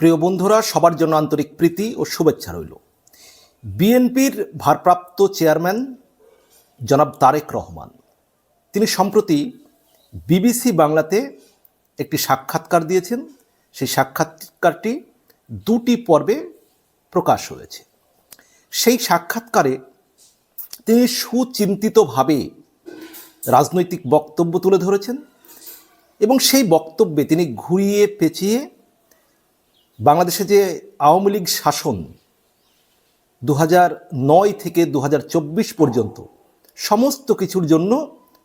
প্রিয় বন্ধুরা, সবার জন্য আন্তরিক প্রীতি ও শুভেচ্ছা রইল। বিএনপির ভারপ্রাপ্ত চেয়ারম্যান জনাব তারেক রহমান, তিনি সম্প্রতি বিবিসি বাংলাতে একটি সাক্ষাৎকার দিয়েছেন। সেই সাক্ষাৎকারটি দুটি পর্বে প্রকাশ হয়েছে। সেই সাক্ষাৎকারে তিনি সুচিন্তিতভাবে রাজনৈতিক বক্তব্য তুলে ধরেছেন এবং সেই বক্তব্যে তিনি ঘুরিয়ে পেঁচিয়ে বাংলাদেশে যে আওয়ামী লীগ শাসন দু নয় থেকে দু হাজার চব্বিশ পর্যন্ত সমস্ত কিছুর জন্য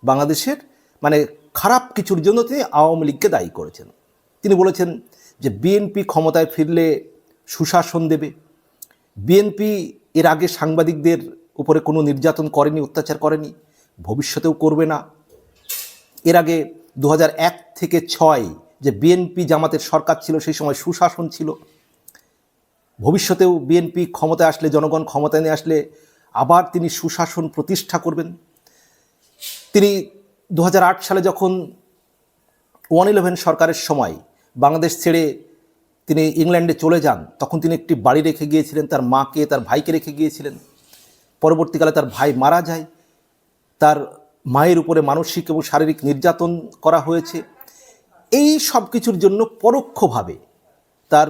বাংলাদেশের মানে খারাপ কিছুর জন্য তিনি আওয়ামী লীগকে দায়ী করেছেন। তিনি বলেছেন যে বিএনপি ক্ষমতায় ফিরলে সুশাসন দেবে। বিএনপি এর আগে সাংবাদিকদের উপরে কোনো নির্যাতন করেনি, অত্যাচার করেনি, ভবিষ্যতেও করবে না। এর আগে দু হাজার এক থেকে ছয় যে বিএনপি জামাতের সরকার ছিল, সেই সময় সুশাসন ছিল। ভবিষ্যতেও বিএনপি ক্ষমতায় আসলে, জনগণ ক্ষমতায় নিয়ে আসলে আবার তিনি সুশাসন প্রতিষ্ঠা করবেন। তিনি দু হাজার আট সালে যখন ওয়ান ইলেভেন সরকারের সময় বাংলাদেশ ছেড়ে তিনি ইংল্যান্ডে চলে যান, তখন তিনি একটি বাড়ি রেখে গিয়েছিলেন, তার মাকে, তার ভাইকে রেখে গিয়েছিলেন। পরবর্তীকালে তার ভাই মারা যায়। তার মায়ের উপরে মানসিক এবং শারীরিক নির্যাতন করা হয়েছে। এই সব কিছুর জন্য পরোক্ষভাবে তার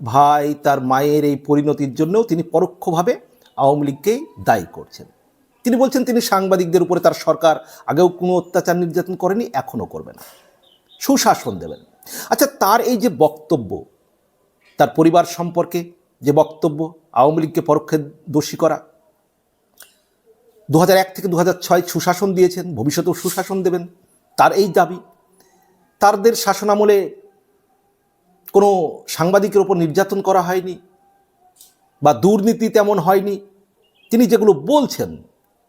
ভাই, তার মায়ের এই পরিণতির জন্যও তিনি পরোক্ষভাবে আওয়ামী লীগকেই দায়ী করছেন। তিনি বলছেন, তিনি সাংবাদিকদের উপরে তার সরকার আগেও কোনো অত্যাচার নির্যাতন করেনি, এখনও করবে না। সুশাসন দেবেন। আচ্ছা তার এই যে বক্তব্য, তার পরিবার সম্পর্কে যে বক্তব্য, আওয়ামী লীগকে পরোক্ষে দোষী করা দু হাজার এক থেকে দু ছয় সুশাসন দিয়েছেন, ভবিষ্যতেও সুশাসন দেবেন, তার এই দাবি তাদের শাসনামলে কোনো সাংবাদিকের ওপর নির্যাতন করা হয়নি বা দুর্নীতি তেমন হয়নি। তিনি যেগুলো বলছেন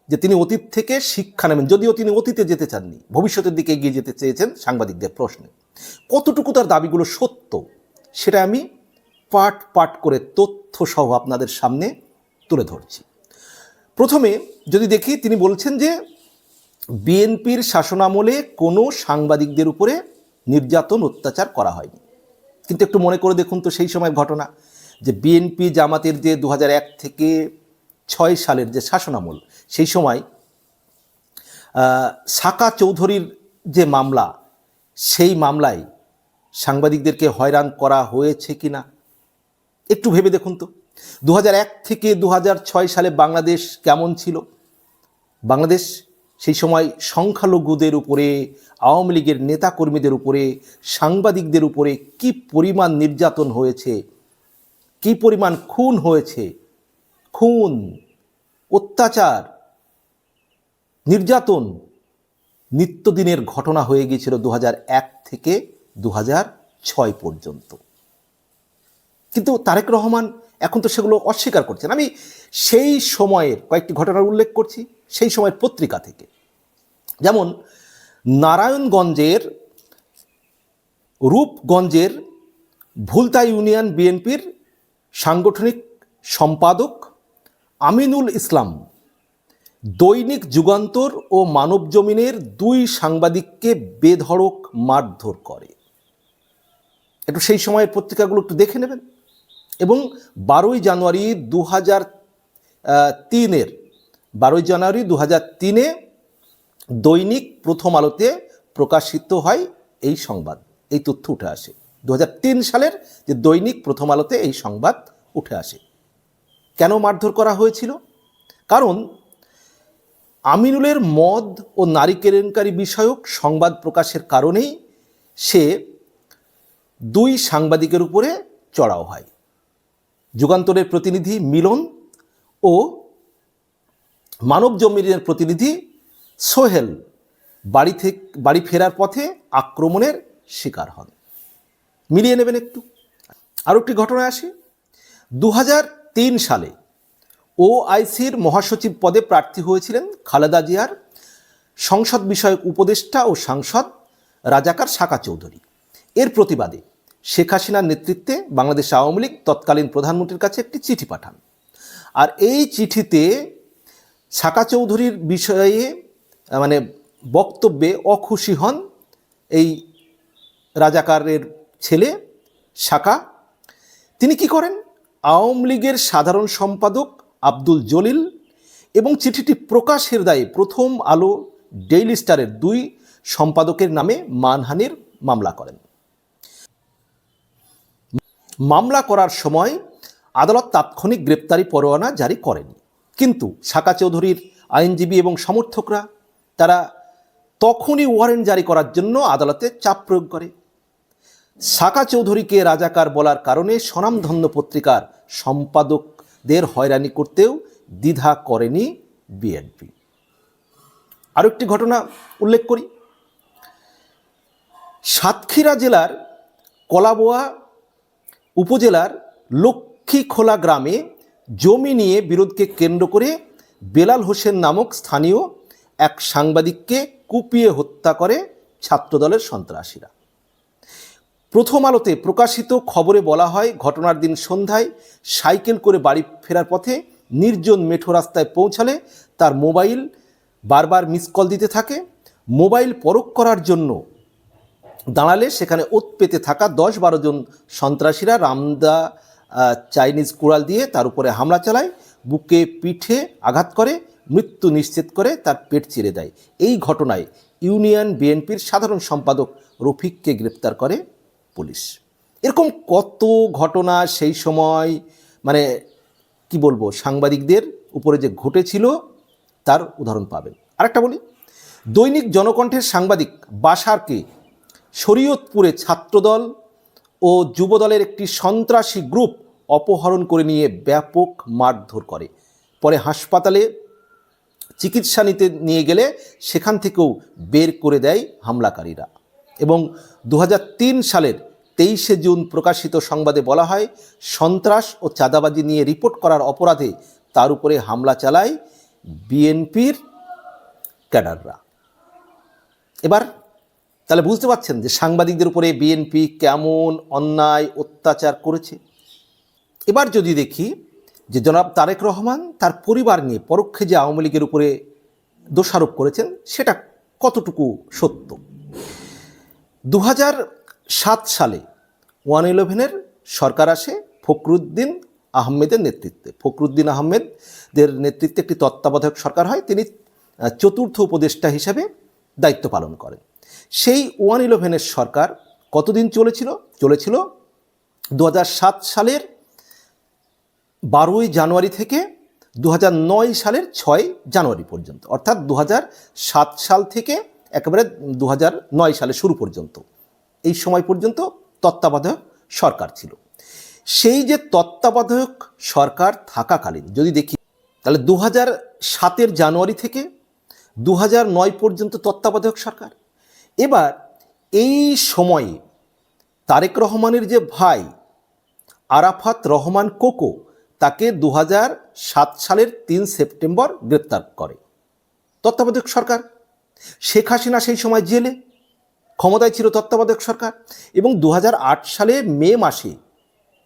যে তিনি অতীত থেকে শিক্ষা নেবেন, যদিও তিনি অতীতে যেতে চাননি, ভবিষ্যতের দিকে এগিয়ে যেতে চেয়েছেন সাংবাদিকদের প্রশ্নে। কতটুকু তার দাবিগুলো সত্য সেটা আমি পাট পাট করে তথ্য সহ আপনাদের সামনে তুলে ধরছি। প্রথমে যদি দেখি, তিনি বলছেন যে বিএনপির শাসনামলে কোনো সাংবাদিকদের উপরে নির্যাতন, অত্যাচার করা হয়নি। কিন্তু একটু মনে করে দেখুন তো সেই সময় ঘটনা, যে বিএনপি জামাতের যে দু হাজার এক থেকে ছয় সালের যে শাসনামল, সেই সময় সাকা চৌধুরীর যে মামলা, সেই মামলায় সাংবাদিকদেরকে হয়রান করা হয়েছে কি না একটু ভেবে দেখুন তো। দু হাজার এক থেকে দু হাজার ছয় সালে বাংলাদেশ কেমন ছিল? বাংলাদেশ সেই সময় সংখ্যালঘুদের উপরে, আওয়ামী লীগের নেতাকর্মীদের উপরে, সাংবাদিকদের উপরে কি পরিমাণ নির্যাতন হয়েছে? কি পরিমাণ খুন হয়েছে? খুন, অত্যাচার, নির্যাতন নিত্যদিনের ঘটনা হয়ে গিয়েছিল দু হাজার এক থেকে দু ছয় পর্যন্ত। কিন্তু তারেক রহমান এখন তো সেগুলো অস্বীকার করছেন। আমি সেই সময়ের কয়েকটি ঘটনার উল্লেখ করছি, সেই সময়ের পত্রিকা থেকে। যেমন নারায়ণগঞ্জের, রূপগঞ্জের ভুলতা ইউনিয়ন বিএনপির সাংগঠনিক সম্পাদক আমিনুল ইসলাম। দৈনিক যুগান্তর ও মানব জমিনের দুই সাংবাদিককে বেধড়ক মারধর করে। একটু সেই সময়ের পত্রিকাগুলো একটু দেখে নেবেন। এবং বারোই জানুয়ারি দু হাজার তিনের, বারোই জানুয়ারি দু হাজার তিনে দৈনিক প্রথম আলোতে প্রকাশিত হয় এই সংবাদ। এই তথ্য উঠে আসে। দু হাজার তিন সালের যে দৈনিক প্রথম আলোতে এই সংবাদ উঠে আসে। কেন মারধর করা হয়েছিল? কারণ আমিনুলের মদ ও নারী কেলেঙ্কারি বিষয়ক সংবাদ প্রকাশের কারণেই সে দুই সাংবাদিকের উপরে চড়াও হয়। যুগান্তরের প্রতিনিধি মিলন ও মানব জমিনের প্রতিনিধি সোহেল বাড়ি থেকে, বাড়ি ফেরার পথে আক্রমণের শিকার হন। মিলিয়ে নেবেন একটু। আরও একটি ঘটনা আসে। দু হাজার তিন সালে ওআইসির মহাসচিব পদে প্রার্থী হয়েছিলেন খালেদা জিয়ার সংসদ বিষয়ক উপদেষ্টা ও সাংসদ রাজাকার শাকা চৌধুরী। এর প্রতিবাদে শেখ হাসিনার নেতৃত্বে বাংলাদেশ আওয়ামী লীগ তৎকালীন প্রধানমন্ত্রীর কাছে একটি চিঠি পাঠান। আর এই চিঠিতে শাকা চৌধুরীর বিষয়ে মানে বক্তব্যে অখুশি হন এই রাজাকারের ছেলে শাকা তিনি কি করেন? আওয়ামী লীগের সাধারণ সম্পাদক আব্দুল জলিল এবং চিঠিটি প্রকাশের দায়ে প্রথম আলো ডেইলি স্টারের দুই সম্পাদকের নামে মানহানির মামলা করেন। মামলা করার সময় আদালত তাৎক্ষণিক গ্রেপ্তারি পরোয়ানা জারি করেনি। কিন্তু শাকা চৌধুরীর আইনজীবী এবং সমর্থকরা তারা তখনই ওয়ারেন্ট জারি করার জন্য আদালতে চাপ প্রয়োগ করে। সাকা চৌধুরীকে রাজাকার বলার কারণে স্বনামধন্য পত্রিকার সম্পাদকদের হয়রানি করতেও দ্বিধা করেনি বিএনপি। আরও একটি ঘটনা উল্লেখ করি। সাতক্ষীরা জেলার কলাবোয়া উপজেলার লক্ষ্মীখোলা গ্রামে জমি নিয়ে বিরোধকে কেন্দ্র করে বেলাল হোসেন নামক স্থানীয় এক সাংবাদিককে কুপিয়ে হত্যা করে ছাত্রদলের সন্ত্রাসীরা। প্রথম আলোতে প্রকাশিত খবরে বলা হয়, ঘটনার দিন সন্ধ্যায় সাইকেল করে বাড়ি ফেরার পথে নির্জন মেঠো রাস্তায় পৌঁছালে তার মোবাইল বারবার মিস কল দিতে থাকে। মোবাইল পরখ করার জন্য দাঁড়ালে সেখানে ওত পেতে থাকা দশ বারো জন সন্ত্রাসীরা রামদা চাইনিজ কুড়াল দিয়ে তার উপরে হামলা চালায়, বুকে পিঠে আঘাত করে মৃত্যু নিশ্চিত করে তার পেট চিরে দেয়। এই ঘটনায় ইউনিয়ন বিএনপির সাধারণ সম্পাদক রফিককে গ্রেপ্তার করে পুলিশ। এরকম কত ঘটনা সেই সময় মানে কি বলব, সাংবাদিকদের উপরে যে ঘটেছিল, তার উদাহরণ পাবেন। আরেকটা বলি, দৈনিক জনকণ্ঠের সাংবাদিক বাসারকে শরীয়তপুরে ছাত্রদল ও যুবদলের একটি সন্ত্রাসী গ্রুপ অপহরণ করে নিয়ে ব্যাপক মারধর করে। পরে হাসপাতালে চিকিৎসা নিতে নিয়ে গেলে সেখান থেকেও বের করে দেয় হামলাকারীরা। এবং দু হাজার তিন সালের তেইশে জুন প্রকাশিত সংবাদে বলা হয়, সন্ত্রাস ও চাঁদাবাজি নিয়ে রিপোর্ট করার অপরাধে তার উপরে হামলা চালায় বিএনপির ক্যাডাররা। এবার তাহলে বুঝতে পারছেন যে সাংবাদিকদের উপরে বিএনপি কেমন অন্যায়, অত্যাচার করেছে। এবার যদি দেখি যে জনাব তারেক রহমান তার পরিবার নিয়ে পরোক্ষে যে আওয়ামী লীগের উপরে দোষারোপ করেছেন, সেটা কতটুকু সত্য? দু সালে ওয়ান ইলেভেনের সরকার আসে ফখরুদ্দিন আহমেদের নেতৃত্বে। ফখরুদ্দিন আহমেদের নেতৃত্বে একটি তত্ত্বাবধায়ক সরকার হয়, তিনি চতুর্থ উপদেষ্টা হিসেবে দায়িত্ব পালন করেন। সেই ওয়ান ইলেভেনের সরকার কতদিন চলেছিল? চলেছিল দু হাজার সাত সালের বারোই জানুয়ারি থেকে দু হাজার নয় সালের ছয় জানুয়ারি পর্যন্ত, অর্থাৎ দু হাজার সাত সাল থেকে একেবারে দু হাজার নয় সালে শুরু পর্যন্ত। এই সময় পর্যন্ত তত্ত্বাবধায়ক সরকার ছিল। সেই যে তত্ত্বাবধায়ক সরকার থাকাকালীন, যদি দেখি, তাহলে দু সাতের জানুয়ারি থেকে দু নয় পর্যন্ত তত্ত্বাবধায়ক সরকার। এবার এই সময়ে তারেক রহমানের যে ভাই আরাফাত রহমান কোকো তাকে দু সালের তিন সেপ্টেম্বর গ্রেপ্তার করে। তত্ত্বাবধায়ক সরকার, শেখ হাসিনা সেই সময় জেলে, ক্ষমতায় ছিল তত্ত্বাবধায়ক সরকার এবং দু হাজার আট সালে মে মাসে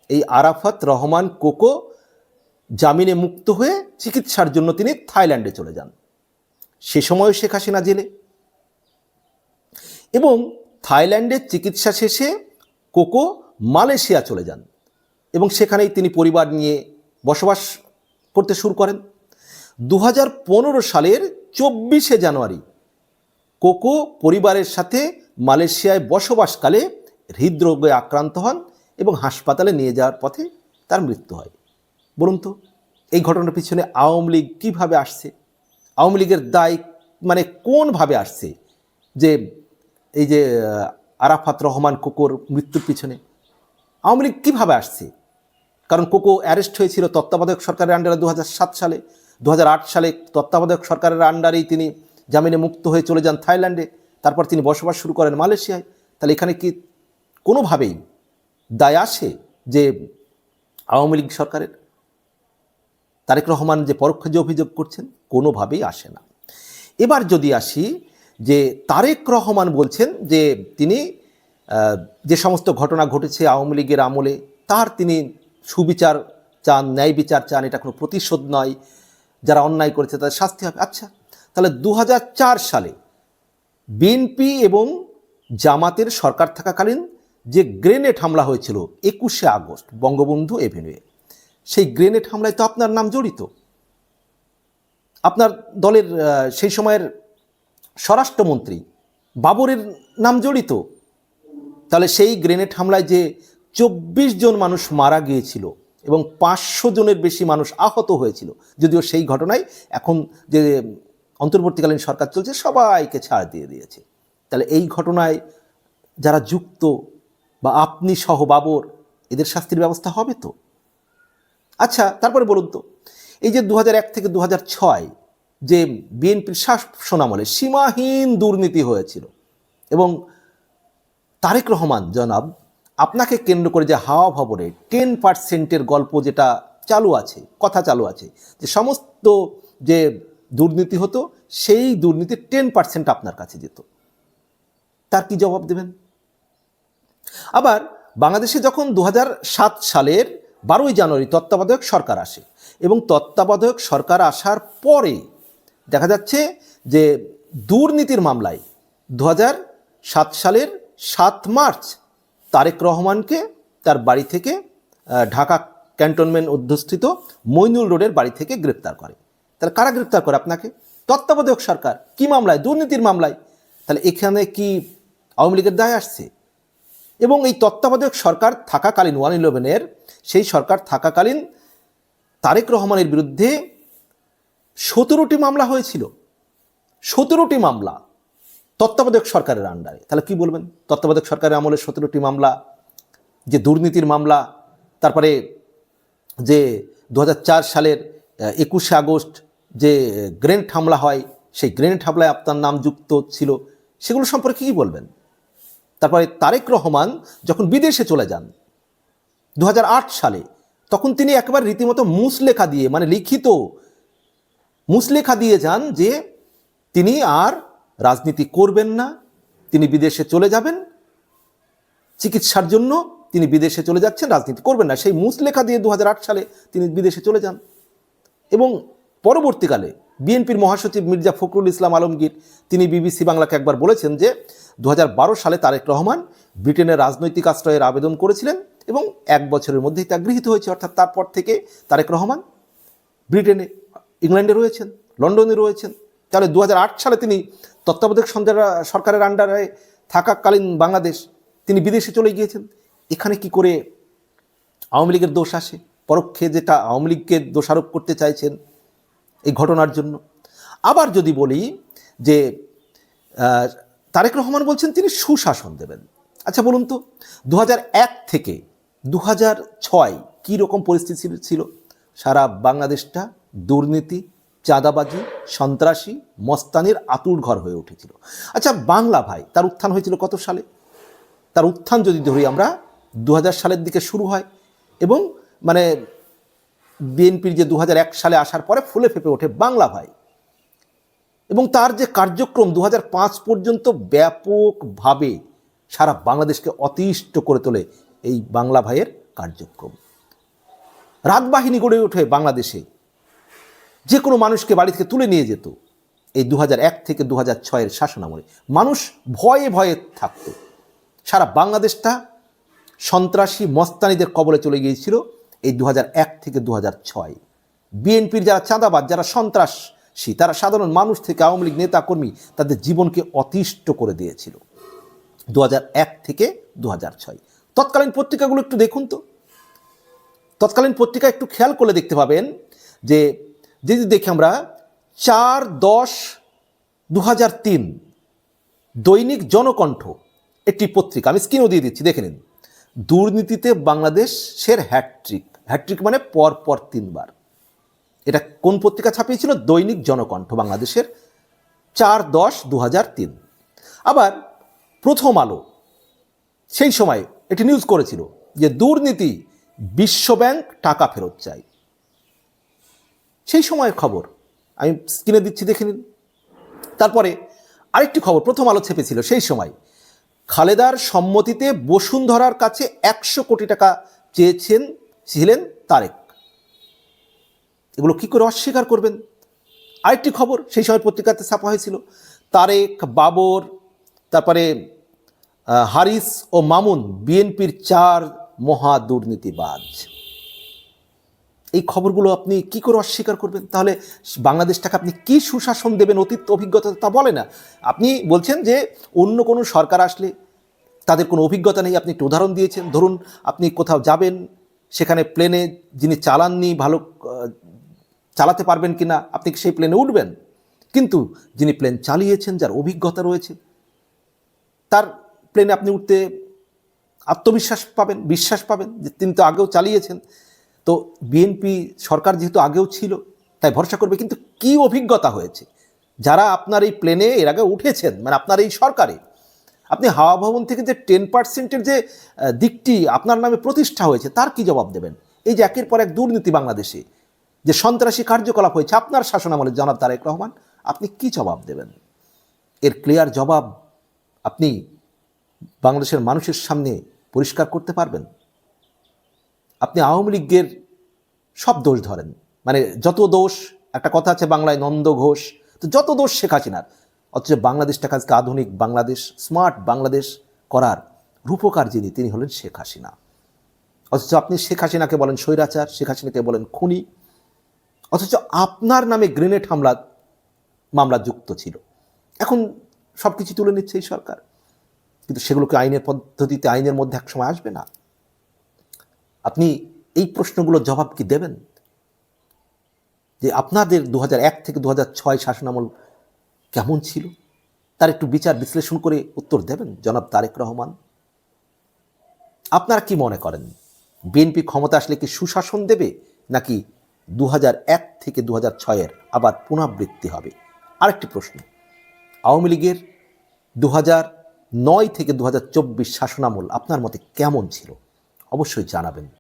এই আরাফাত রহমান কোকো জামিনে মুক্ত হয়ে চিকিৎসার জন্য তিনি থাইল্যান্ডে চলে যান। সে সময়ও শেখ হাসিনা জেলে। এবং থাইল্যান্ডের চিকিৎসা শেষে কোকো মালয়েশিয়া চলে যান এবং সেখানেই তিনি পরিবার নিয়ে বসবাস করতে শুরু করেন। দু হাজার পনেরো সালের চব্বিশে জানুয়ারি কোকো পরিবারের সাথে মালয়েশিয়ায় বসবাসকালে হৃদরোগে আক্রান্ত হন এবং হাসপাতালে নিয়ে যাওয়ার পথে তার মৃত্যু হয়। বলুন তো, এই ঘটনার পিছনে আওয়ামী লীগ কীভাবে আসছে? আওয়ামী লীগের দায় মানে কোনভাবে আসছে? যে এই যে, আরাফাত রহমান কোকোর মৃত্যুর পিছনে আওয়ামী লীগ কীভাবে আসছে? কারণ কোকো অ্যারেস্ট হয়েছিল তত্ত্বাবধায়ক সরকারের আন্ডারে দু হাজার সাত সালে। দু হাজার আট সালে তত্ত্বাবধায়ক সরকারের আন্ডারেই তিনি জামিনে মুক্ত হয়ে চলে যান থাইল্যান্ডে। তারপর তিনি বসবাস শুরু করেন মালয়েশিয়ায়। তাহলে এখানে কি কোনোভাবেই দায় আসে যে আওয়ামী লীগ সরকারের? তারেক রহমান যে পরোক্ষ যে অভিযোগ করছেন, কোনোভাবেই আসে না। এবার যদি আসি যে তারেক রহমান বলছেন যে তিনি যে সমস্ত ঘটনা ঘটেছে আওয়ামী লীগের আমলে, তার তিনি সুবিচার চান ন্যায় বিচার চান, এটা কোনো প্রতিশোধ নয়। যারা অন্যায় করেছে তাদের শাস্তি হবে। আচ্ছা তাহলে দু হাজার চার সালে বিএনপি এবং জামাতের সরকার থাকাকালীন যে গ্রেনেড হামলা হয়েছিল একুশে আগস্ট বঙ্গবন্ধু এভিনিউয়ে, সেই গ্রেনেড হামলায় তো আপনার নাম জড়িত। আপনার দলের সেই সময়ের স্বরাষ্ট্রমন্ত্রী বাবরের নাম জড়িত। তাহলে সেই গ্রেনেড হামলায় যে চব্বিশ জন মানুষ মারা গিয়েছিল এবং পাঁচশো জনের বেশি মানুষ আহত হয়েছিল। যদিও সেই ঘটনায় এখন যে অন্তর্বর্তীকালীন সরকার চলছে, সবাইকে ছাড় দিয়ে দিয়েছে। তাহলে এই ঘটনায় যারা যুক্ত বা আপনি সহ বাবর, এদের শাস্তির ব্যবস্থা হবে তো? আচ্ছা তারপরে বলুন তো, এই যে দু হাজার এক থেকে দু হাজার ছয় যে বিএনপির শাসন আমলে সীমাহীন দুর্নীতি হয়েছিল এবং তারেক রহমান জনাব আপনাকে কেন্দ্র করে যে হাওয়া ভবনে টেন পার্সেন্টের গল্প যেটা চালু আছে, কথা চালু আছে, যে সমস্ত যে দুর্নীতি হতো, সেই দুর্নীতির টেন পার্সেন্ট আপনার কাছে যেত। তার কি জবাব দেবেন? আবার বাংলাদেশে যখন দু হাজার সাত সালের বারোই জানুয়ারি তত্ত্বাবধায়ক সরকার আসে এবং তত্ত্বাবধায়ক সরকার আসার পরে দেখা যাচ্ছে যে দুর্নীতির মামলায় দু সালের সাত মার্চ তারেক রহমানকে তার বাড়ি থেকে ঢাকা ক্যান্টনমেন্ট অধ্যুষিত মইনুল রোডের বাড়ি থেকে গ্রেপ্তার করে। তাহলে কারা গ্রেপ্তার করে আপনাকে? তত্ত্বাবধায়ক সরকার। কি মামলায়? দুর্নীতির মামলায়। তাহলে এখানে কি আওয়ামী লীগের দায় আসছে? এবং এই তত্ত্বাবধায়ক সরকার থাকাকালীন ওয়ান ইলেভেনের, সেই সরকার থাকাকালীন তারেক রহমানের বিরুদ্ধে সতেরোটি মামলা হয়েছিল। সতেরোটি মামলা। তত্ত্বাবধায়ক সরকারের আন্ডারে। তাহলে কি বলবেন? তত্ত্বাবধায়ক সরকারের আমলে সতেরোটি মামলা, যে দুর্নীতির মামলা, তারপরে যে দু হাজার চার সালের একুশে আগস্ট যে গ্রেনেড হামলা হয়, সেই গ্রেনেড হামলায় আপনার নাম যুক্ত ছিল, সেগুলো সম্পর্কে কী বলবেন? তারপরে তারেক রহমান যখন বিদেশে চলে যান দু হাজার আট সালে, তখন তিনি একবার রীতিমতো মুসলেখা দিয়ে মানে লিখিত মুসলেখা দিয়ে যান যে তিনি আর রাজনীতি করবেন না, তিনি বিদেশে চলে যাবেন। চিকিৎসার জন্য তিনি বিদেশে চলে যাচ্ছেন, রাজনীতি করবেন না। সেই মুসলেখা দিয়ে দু হাজার আট সালে তিনি বিদেশে চলে যান। এবং পরবর্তীকালে বিএনপির মহাসচিব মির্জা ফখরুল ইসলাম আলমগীর, তিনি বিবিসি বাংলাকে একবার বলেছেন যে দু হাজার বারো সালে তারেক রহমান ব্রিটেনের রাজনৈতিক আশ্রয়ের আবেদন করেছিলেন এবং এক বছরের মধ্যেই তা গৃহীত হয়েছে। অর্থাৎ তারপর থেকে তারেক রহমান ব্রিটেনে, ইংল্যান্ডে রয়েছেন, লন্ডনে রয়েছেন। তাহলে দু হাজার আট সালে তিনি তত্ত্বাবধায়ক সরকারের আন্ডারে থাকাকালীন বাংলাদেশ, তিনি বিদেশে চলে গিয়েছেন। এখানে কি করে আওয়ামী লীগের দোষ আসে? পরোক্ষে যেটা আওয়ামী লীগকে দোষারোপ করতে চাইছেন এই ঘটনার জন্য। আবার যদি বলি যে তারেক রহমান বলছেন তিনি সুশাসন দেবেন। আচ্ছা বলুন তো দু হাজার এক থেকে দু হাজার ছয় কী রকম পরিস্থিতি ছিল? সারা বাংলাদেশটা দুর্নীতি চাঁদাবাজি, সন্ত্রাসী, মস্তানির আতুর ঘর হয়ে উঠেছিল। আচ্ছা বাংলা ভাই, তার উত্থান হয়েছিল কত সালে? তার উত্থান যদি ধরি আমরা দু হাজার সালের দিকে শুরু হয় এবং মানে বিএনপির যে দু হাজার এক সালে আসার পরে ফুলে ফেপে ওঠে বাংলা ভাই। এবং তার যে কার্যক্রম দু হাজার পাঁচ পর্যন্ত ব্যাপকভাবে সারা বাংলাদেশকে অতিষ্ঠ করে তোলে এই বাংলা ভাইয়ের কার্যক্রম। রাত বাহিনী গড়ে ওঠে বাংলাদেশে। যে কোনো মানুষকে বাড়ি থেকে তুলে নিয়ে যেত। এই দু হাজার এক থেকে দু হাজার ছয়ের শাসনামলে মানুষ ভয়ে ভয়ে থাকতো। সারা বাংলাদেশটা সন্ত্রাসী মস্তানিদের কবলে চলে গিয়েছিল এই দু হাজার এক থেকে দু ছয়। বিএনপির যারা চাঁদাবাদ যারা সন্ত্রাসী, তারা সাধারণ মানুষ থেকে আওয়ামী লীগ নেতা কর্মী তাদের জীবনকে অতিষ্ঠ করে দিয়েছিল। দু হাজার এক থেকে দু ছয়। তৎকালীন পত্রিকাগুলো একটু দেখুন তো। তৎকালীন পত্রিকা একটু খেয়াল করলে দেখতে পাবেন যে যদি দেখি আমরা চার দশ দু তিন দৈনিক জনকণ্ঠ একটি পত্রিকা। আমি স্ক্রিনও দিয়ে দিচ্ছি, দেখে নিন। দুর্নীতিতে বাংলাদেশের হ্যাট্রিক হ্যাট্রিক মানে পর পর তিনবার। এটা কোন পত্রিকা ছাপিয়েছিল? দৈনিক জনকণ্ঠ, বাংলাদেশের চার দশ দু তিন। আবার প্রথম আলো, সেই সময় এটি নিউজ করেছিল যে দুর্নীতি বিশ্বব্যাংক টাকা ফেরত চায়। সেই সময়ের খবর। আমি স্ক্রিনে দিচ্ছি, দেখে নিন। তারপরে আরেকটি খবর, প্রথম আলো ছেপেছিল সেই সময়। খালেদার সম্মতিতে বসুন্ধরার কাছে একশো কোটি টাকা চেয়েছেন, ছিলেন তারেক। এগুলো কি করে অস্বীকার করবেন? আরেকটি খবর, সেই সময় পত্রিকাতে ছাপা হয়েছিল। তারেক, বাবর, তারপরে হারিস ও মামুন, বিএনপির চার মহা দুর্নীতিবাজ। এই খবরগুলো আপনি কি করে অস্বীকার করবেন? তাহলে বাংলাদেশটাকে আপনি কি সুশাসন দেবেন, অতীত অভিজ্ঞতা তা বলে না। আপনি বলছেন যে অন্য কোনো সরকার আসলে তাদের কোনো অভিজ্ঞতা নেই, আপনি একটু উদাহরণ দিয়েছেন। ধরুন, আপনি কোথাও যাবেন, সেখানে প্লেনে যিনি চালাননি, ভালো চালাতে পারবেন কি না আপনি সেই প্লেনে উঠবেন? কিন্তু যিনি প্লেন চালিয়েছেন, যার অভিজ্ঞতা রয়েছে, তার প্লেনে আপনি উঠতে আত্মবিশ্বাস পাবেন, বিশ্বাস পাবেন যে তিনি তো আগেও চালিয়েছেন। তো বিএনপি সরকার যেহেতু আগেও ছিল, তাই ভরসা করবে, কিন্তু কি অভিজ্ঞতা হয়েছে? যারা আপনার এই প্লেনে এর আগে উঠেছেন মানে আপনার এই সরকারে, আপনি হাওয়া ভবন থেকে যে টেন পার্সেন্টের যে দিকটি আপনার নামে প্রতিষ্ঠা হয়েছে, তার কি জবাব দেবেন? এই যে একের পর এক দুর্নীতি বাংলাদেশে, যে সন্ত্রাসী কার্যকলাপ হয়েছে, আপনার শাসনামলে জনাব তারেক রহমান, আপনি কি জবাব দেবেন? এর ক্লিয়ার জবাব আপনি বাংলাদেশের মানুষের সামনে পরিষ্কার করতে পারবেন? আপনি আওয়ামী লীগের সব দোষ ধরেন। মানে যত দোষ, একটা কথা আছে বাংলায়, নন্দ ঘোষ, তো যত দোষ শেখ হাসিনার। অথচ বাংলাদেশটা আজকে আধুনিক বাংলাদেশ, স্মার্ট বাংলাদেশ করার রূপকার যিনি, তিনি হলেন শেখ হাসিনা। অথচ আপনি শেখ হাসিনাকে বলেন স্বৈরাচার, শেখ হাসিনাকে বলেন খুনি। অথচ আপনার নামে গ্রেনেড হামলা, মামলা যুক্ত ছিল। এখন সব কিছু তুলে নিচ্ছে এই সরকার। কিন্তু সেগুলোকে আইনের পদ্ধতিতে, আইনের মধ্যে একসময় আসবে না। আপনি এই প্রশ্নগুলোর জবাব কি দেবেন? যে আপনাদের দু থেকে দু ছয় শাসনামল কেমন ছিল? তার একটু বিচার বিশ্লেষণ করে উত্তর দেবেন, জনাব তারেক রহমান। আপনারা কি মনে করেন, বিএনপি ক্ষমতা আসলে কি সুশাসন দেবে, নাকি দু থেকে দু হাজার ছয়ের আবার পুনরাবৃত্তি হবে? আরেকটি প্রশ্ন, আওয়ামী লীগের দু নয় থেকে দু হাজার চব্বিশ শাসনামল আপনার মতে কেমন ছিল? অবশ্যই জানাবেন।